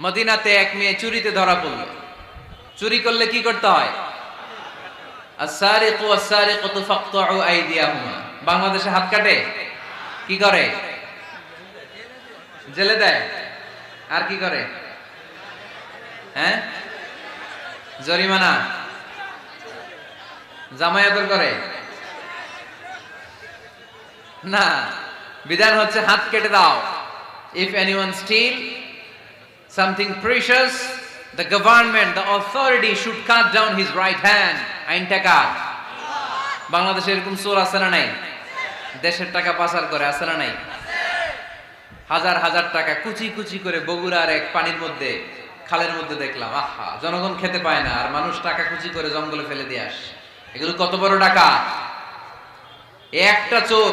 মদিনাতে এক মেয়ে চুরিতে ধরা পড়ল। চুরি করলে কি করতে হয়? বাংলাদেশে হাত কাটে? কি করে? জেলে দেয়? আর কি করে? হ্যাঁ? জরিমানা? জামায়াতর করে? না। বিধান হচ্ছে হাত কেটে দাও। If anyone steal something precious the government the authority should cut down his right hand আইনটা কার বাংলাদেশে এরকম চোর আছে না নাই? দেশের টাকা পাচার করে আছে না নাই? হাজার হাজার টাকা কুচি কুচি করে বগুড়ার এক পানির মধ্যে, খালের মধ্যে দেখলাম, আহা, জনগণ খেতে পায় না, আর মানুষ টাকা কুচি করে জঙ্গলে ফেলে দিয়ে আসে। এগুলো কত বড় টাকা একটা চোর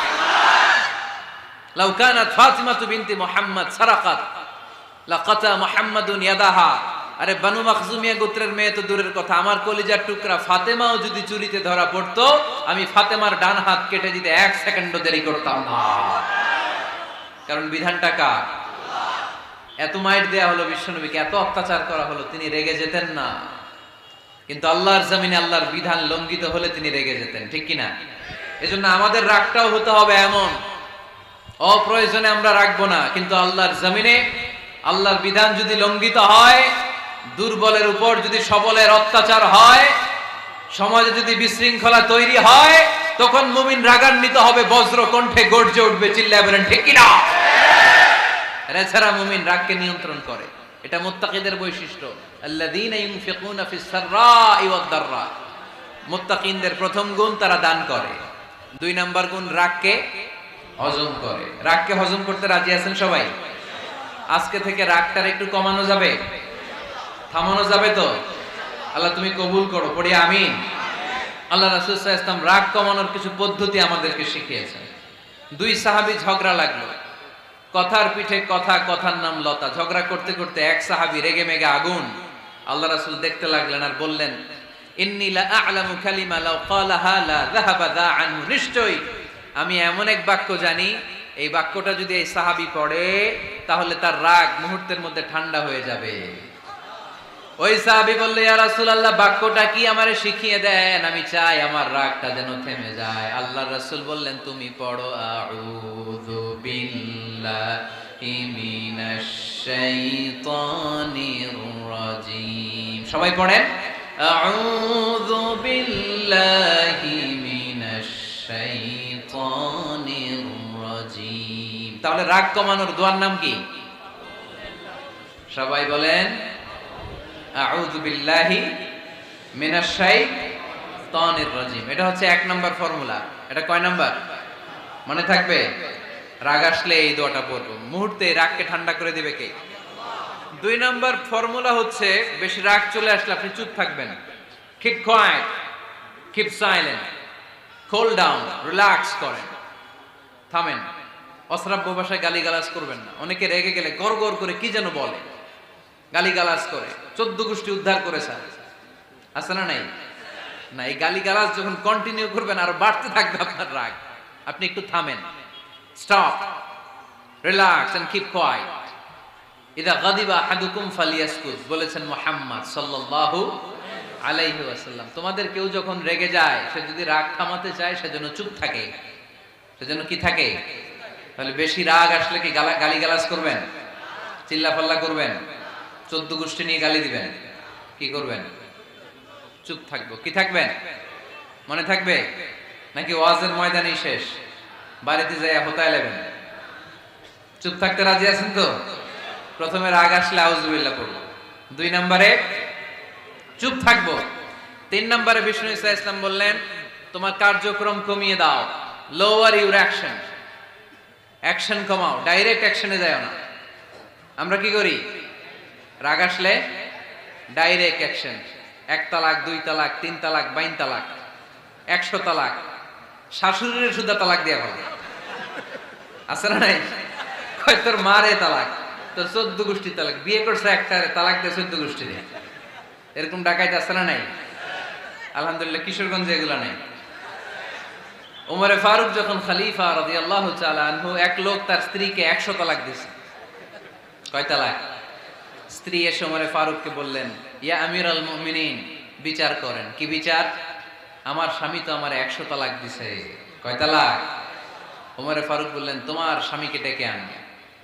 লাউ কানাত ফাতিমাতু বিনতি মুহাম্মদ, সারাকাত। লাকাতা মুহাম্মাদুন ইয়াদাহা। আরে বানু মাখজুমিয়া গোত্রের মেয়ে তো দূরের কথা, আমার কলিজার টুকরা ফাতেমাও যদি চুরিতে ধরা পড়তো, আমি ফাতেমার ডান হাত কেটে দিতে এক সেকেন্ডও দেরি করতাম না। কারণ বিধানটা কার? এত মাইট দেয়া হলো বিশ্বনবীকে, এত অত্যাচার করা হলো, তিনি রেগে যেতেন না। কিন্তু আল্লাহর জমিনে আল্লাহর বিধান লঙ্ঘিত হলে তিনি রেগে যেতেন, ঠিক কিনা? এজন্য আমাদের রাগটাও হতে হবে এমন। অপ্রয়োজনে আমরা রাখব না, কিন্তু আল্লাহর জমিনে, আল্লাহর বিধান যদি লঙ্ঘিত হয়, দুর্বলের উপর যদি সবলের অত্যাচার হয়, সমাজে যদি বিশৃঙ্খলা তৈরি হয়, তখন মুমিন রাগান্বিত হবে, বজ্র কণ্ঠে গর্জে উঠবে, চিল্লায় বলেন, ঠিক কিনা? এছাড়া মুমিন রাগকে নিয়ন্ত্রণ করে। এটা মুত্তাকিদের বৈশিষ্ট্য। মুত্তাকিনদের প্রথম গুণ তারা দান করে। দুই নাম্বার গুণ রাগকে হজম করে। রাগকে হজম করতে রাজি আছেন সবাই? আজকে থেকে রাগটার একটু কমানো যাবে? থামানো যাবে তো? আল্লাহ তুমি কবুল করো, পড়ি আমিন। আল্লাহ রাসূল ওয়াসাল্লাম রাগ কমানোর কিছু পদ্ধতি আমাদেরকে শিখিয়েছেন। দুই সাহাবি ঝগড়া লাগল। কথার পিঠে কথা, কথার নাম লতা। ঝগড়া করতে করতে এক সাহাবী রেগে মেগে আগুন। আল্লাহ রাসূল দেখতে লাগলেন আর বললেন, ইন্নী লা আ'লামু কালিমা লাউ ক্বালাহা লা যাহাবা দা আনহু আমি এমন এক বাক্য জানি, এই বাক্যটা যদি এই সাহাবী পড়ে, তাহলে তার রাগ মুহূর্তের মধ্যে ঠান্ডা হয়ে যাবে। ওই সাহাবী বললে, ইয়া বাক্যটা কি আমারে শিখিয়ে দেন? আমি চাই আমার রাগটা যেন থেমে যায়। আল্লাহর রাসূল বললেন, তুমি পড়ো সবাই পড়েন, আউযু বিল্লাহি তাহলে রাগ কমানোর দোয়ার নাম কি? সবাই বলেন এটা হচ্ছে এক নাম্বার ফর্মুলা। এটা কয় নাম্বার? মনে থাকবে? রাগ আসলে এই দোয়াটা পড়ব। মুহূর্তে রাগকে ঠান্ডা করে দিবে কে? দুই নাম্বার ফর্মুলা হচ্ছে, বেশি রাগ চলে আসলে আপনি চুপ থাকবেন। Keep quiet keep silent cool down relax করেন। থামেন। অশ্রাব্য ভাষায় গালিগালাজ করবেন না। অনেকে রেগে গেলে গড় গড় করে কি যেন বলে। গালিগালাজ করে। চোদ্দ গোষ্ঠী উদ্ধার করেছে আছে না নাই? না, এই গালিগালাজ যখন কন্টিনিউ করবেন, আরও বাড়তে থাকবে আপনার রাগ। আপনি একটু থামেন। Stop relax and keep quiet ইদা গাদিবা আহাদুকুম ফালিয়াসকুত বলেছেন মুহাম্মদ সাল্লাল্লাহু আলাইহি ওয়াসাল্লাম, তোমাদের কেউ যখন রেগে যায়, সে যদি রাগ থামাতে চায় সেজন্য চুপ থাকে। সেজন্য কি থাকে? তাহলে বেশি রাগ আসলে কি গালা গালিগালাজ করবেন? চিল্লাফাল্লা করবেন? চোদ্দ গোষ্ঠী নিয়ে গালি দিবেন? কি করবেন? চুপ থাকব। কি থাকবেন? মনে থাকবে? নাকি ওয়াজের ময়দানেই শেষ? বাড়িতে যাই হোতায় নেবেন চুপ থাকতে রাজি আছেন তো? প্রথমে রাগ আসলে আউজুবিল্লাহ পড়ব। দুই নম্বরে চুপ থাকব। তিন নম্বরে বিষ্ণু ইসা ইসলাম বললেন, তোমার কার্যক্রম কমিয়ে দাও। লোয়ার ইউর অ্যাকশন অ্যাকশন কমাও। ডাইরেক্ট অ্যাকশনে যাও না। আমরা কি করি? রাগ আসলে ডাইরেক্ট অ্যাকশন এক তালাক, দুই তালাক, তিন তালাক, বাইন তালাক, একশো তালাক। শাশুড়ির সুদ্ধা তালাক দেওয়া হবে আছে না নাই? তোর মারে তালাক, তোর চোদ্দ গোষ্ঠী তালাক। বিয়ে করছে একটা, তালাক দিয়ে চোদ্দ গোষ্ঠী দিয়ে এরকম ডাকাইতে আছে না নাই? আলহামদুলিল্লাহ, কিশোরগঞ্জে এগুলা নাই। ওমরে ফারুক যখন খালিফা রাজি আল্লাহ আনহু, এক লোক তার স্ত্রীকে একশো তালাক দিছে কয় তালাক? স্ত্রী এসে ওমরে ফারুককে বললেন, ইয়া আমির আল মুমিনিন, বিচার করেন। কি বিচার? আমার স্বামী তো আমার একশো তালাক দিছে। কয় তালাক? ওমরে ফারুক বললেন, তোমার স্বামীকে ডেকে আন।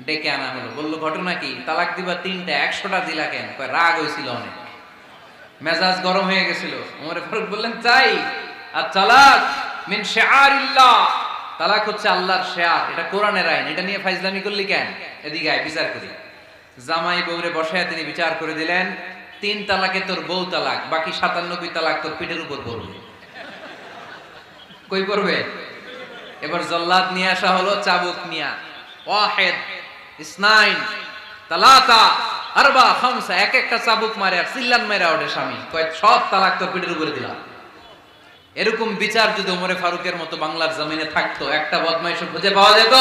ডেকে আনা হলো। বলল, ঘটনা কি? তালাক দিবা তিনটা, একশোটা দিলা কেন? কয়, রাগ হয়েছিল অনেক। মেজাজ গরম হয়ে গেছিল। ওমরে ফারুক বললেন, চাই, আর তালাক মিন শেয়ারিল্লাহ তালাক হচ্ছে আল্লাহর শেয়ার, এটা কোরআনের আইন। এটা নিয়ে ফাইজলামি করলি কেন? এদিকে আয়, বিচার করি। জামাই বউরে বসায় তিনি বিচার করে দিলেন, তিন তালাকে তোর বউ তালাক, বাকি সাতান্নবই তালাক তোর পিঠের উপর পড়বে। কই পড়বে? এবার জল্লাদ নিয়ে আসা হলো, চাবুক নিয়া। ওয়াহেদ, ইসনাইন, তালাতা। আরবা, খামসা, এক একটা চাবুক মারে আর সিল্লান মেরা ওঠে স্বামী। কয়, সব তালাক তোর পিঠের উপরে দিলাম। এরকম বিচার যদি ওমরে ফারুকের মতো বাংলার জমিনে থাকতো, একটা বদমাইশ খুঁজে পাওয়া যেত।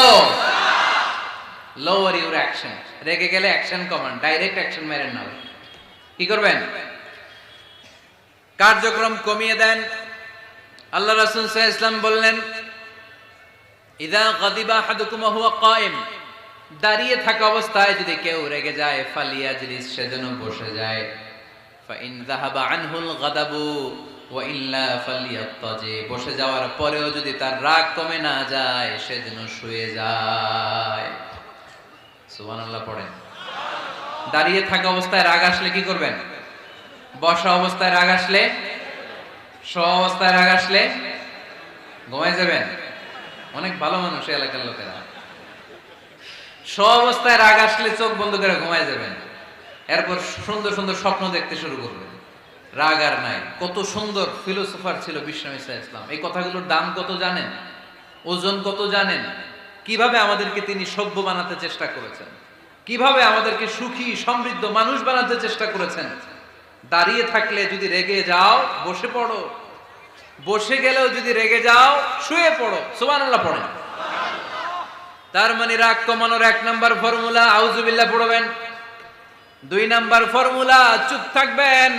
লোয়ার ইউর অ্যাকশন রেগে গেলে অ্যাকশন কমান্ড ডাইরেক্ট অ্যাকশন মেরেন না কি করবেন? কার্যক্রম কমিয়ে দেন। আল্লাহ রাসূল সাল্লাল্লাহু ইসলাম বললেন, ইদা গাদিবা হাদুকুমা হুয়া কায়েম দাঁড়িয়ে থাকা অবস্থায় যদি কেউ রেগে যায়, ফালিয়া জিনিস সেজন্য বসে যায়। বসে যাওয়ার পরেও যদি তার রাগ কমে না যায় সেজন্য শুয়ে যায়। সুবহানাল্লাহ পড়েন। দাঁড়িয়ে থাকা অবস্থায় রাগ আসলে কি করবেন? বসা অবস্থায় রাগ আসলে? স অবস্থায় রাগ আসলে? ঘুমায় যাবেন? অনেক ভালো মানুষ এলাকার লোকেরা। স অবস্থায় রাগ আসলে চোখ বন্ধ করে ঘুমায় যাবেন। এরপর সুন্দর সুন্দর স্বপ্ন দেখতে শুরু করবেন। রাগ আর নাই। কত সুন্দর ফিলোসোফার ছিল ইসা ইসলাম। এই কথাগুলোর দাম কত জানেন? ওজন কত জানেন? কীভাবে আমাদেরকে তিনি সভ্য বানাতে চেষ্টা করেছেন? কীভাবে আমাদেরকে সুখী, সমৃদ্ধ মানুষ বানাতে চেষ্টা করেছেন? দাঁড়িয়ে থাকলে যদি রেগে যাও, বসে পড়ো। বসে গেলেও যদি রেগে যাও, শুয়ে পড়ো। সুবহানাল্লাহ পড়েন। তার মানে রাগ কমানোর এক নাম্বার ফর্মুলা আউজুবিল্লাহ পড়বেন। দুই নাম্বার ফর্মুলা, চুপ থাকবেন।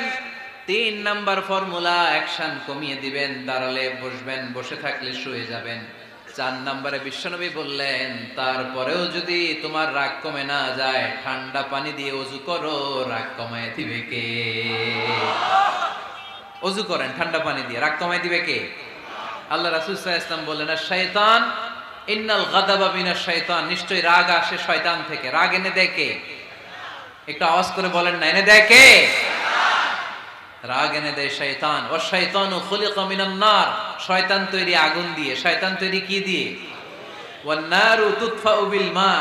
তিন নাম্বার ফর্মুলা, অ্যাকশন কমিয়ে দিবেন, দাঁড়ালে বসবেন, বসে থাকলে শুয়ে যাবেন। চার নাম্বারে বিশ্বনবী বললেন, তারপরেও যদি তোমার রাগ কমে না যায়, ঠান্ডা পানি দিয়ে অজু করো, রাগ কমায় দিবে কে? অজু করেন, ঠান্ডা পানি দিয়ে, রাগ কমায় দিবে কে? আল্লাহ রাসূল আলাইহি বললেন, আর শয়তান ইন্নাল গাদাবা মিনাশ শয়তান নিশ্চয়ই রাগ আসে শয়তান থেকে। রাগ এনে দেয় কে? একটু আওয়াজ করে বলেন না, এনে দেয় কে? রাগ এনে দেয় শয়তান। ও শয়তান খুলিকা মিনান নার। শয়তান তৈরি আগুন দিয়ে। শয়তান তৈরি কি দিয়ে? ওয়ান নারু তুতফাউ বিল মা।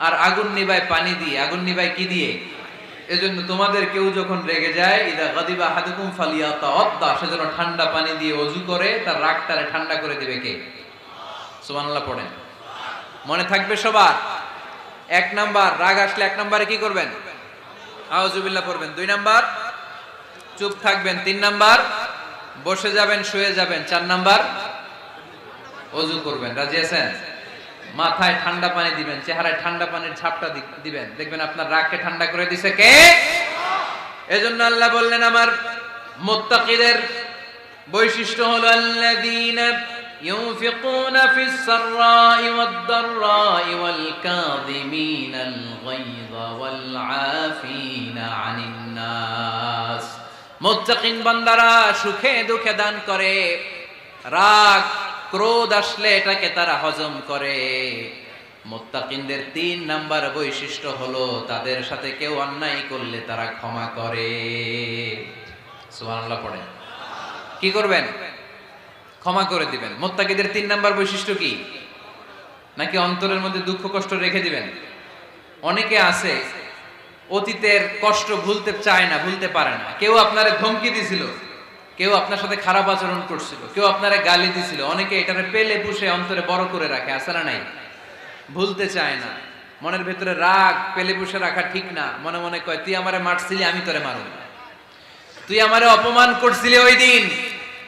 আর আগুন নিবায় পানি দিয়ে। আগুন নিবায় কি দিয়ে? এজন্য তোমাদের কেউ যখন রেগে যায়, ইদা গাদিবা হাদুকুম ফালিয়াতা অদ্দা সেজন্য ঠান্ডা পানি দিয়ে অজু করে, তার রাগটারে ঠান্ডা করে দিবে কে? সুবহানাল্লাহ পড়েন। মনে থাকবে সবার? এক নাম্বার, রাগ আসলে এক নাম্বারে কি করবেন? আউজুবিল্লাহ পড়বেন। দুই নাম্বার, চুপ থাকবেন। তিন নাম্বার, বসে যাবেন, শুয়ে যাবেন। চার নাম্বার, অজু করবেন। রাজি আছেন? মাথায় ঠান্ডা পানি দিবেন, চেহারায় ঠান্ডা পানির ছাপটা দি- দিবেন। দেখবেন আপনার রাগকে ঠান্ডা করে দিছে কে? এজন্য আল্লাহ বললেন, আমার মুত্তাকিদের বৈশিষ্ট্য হলো আল্লাযীনা ينفقون في السراء والضراء والكاظمين الغيظ والعافين عن الناس মুত্তাকিন বান্দারা সুখে দুঃখে দান করে রাগ ক্রোধ আসলে এটাকে তারা হজম করে মোত্তাকিনদের তিন নাম্বার বৈশিষ্ট্য হলো তাদের সাথে কেউ অন্যায় করলে তারা ক্ষমা করে সুবহানাল্লাহ পড়ে কি করবেন ক্ষমা করে দিবেন। মোত্তাকিদের তিন নাম্বার বৈশিষ্ট্য কি? নাকি অন্তরের মধ্যে দুঃখ, কষ্ট রেখে দিবেন? অনেকে আছে, অতীতের কষ্ট ভুলতে চায় না, ভুলতে পারে না। কেউ আপনারে ধমকি দিছিল, কেউ আপনার সাথে খারাপ আচরণ করছিল, কেউ আপনারে গালি দিছিল। অনেকে এটারে পেলে পুষে অন্তরে বড় করে রাখে আসে না নাই? ভুলতে চায় না। মনের ভেতরে রাগ, পেলে পুষে রাখা ঠিক না। মনে মনে কয়, তুই আমারে মারছিলি, আমি তোরে মারব তুই আমারে অপমান করছিলি ওই দিন।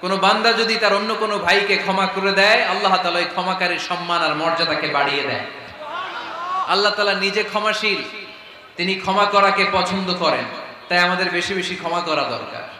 কোন বান্দা যদি তার অন্য কোনো ভাইকে ক্ষমা করে দেয়, আল্লাহ তালা ওই ক্ষমাকারীর সম্মান আর মর্যাদাকে বাড়িয়ে দেয়। আল্লাহ তালা নিজে ক্ষমাশীল, তিনি ক্ষমা করাকে পছন্দ করেন, তাই আমাদের বেশি বেশি ক্ষমা করা দরকার।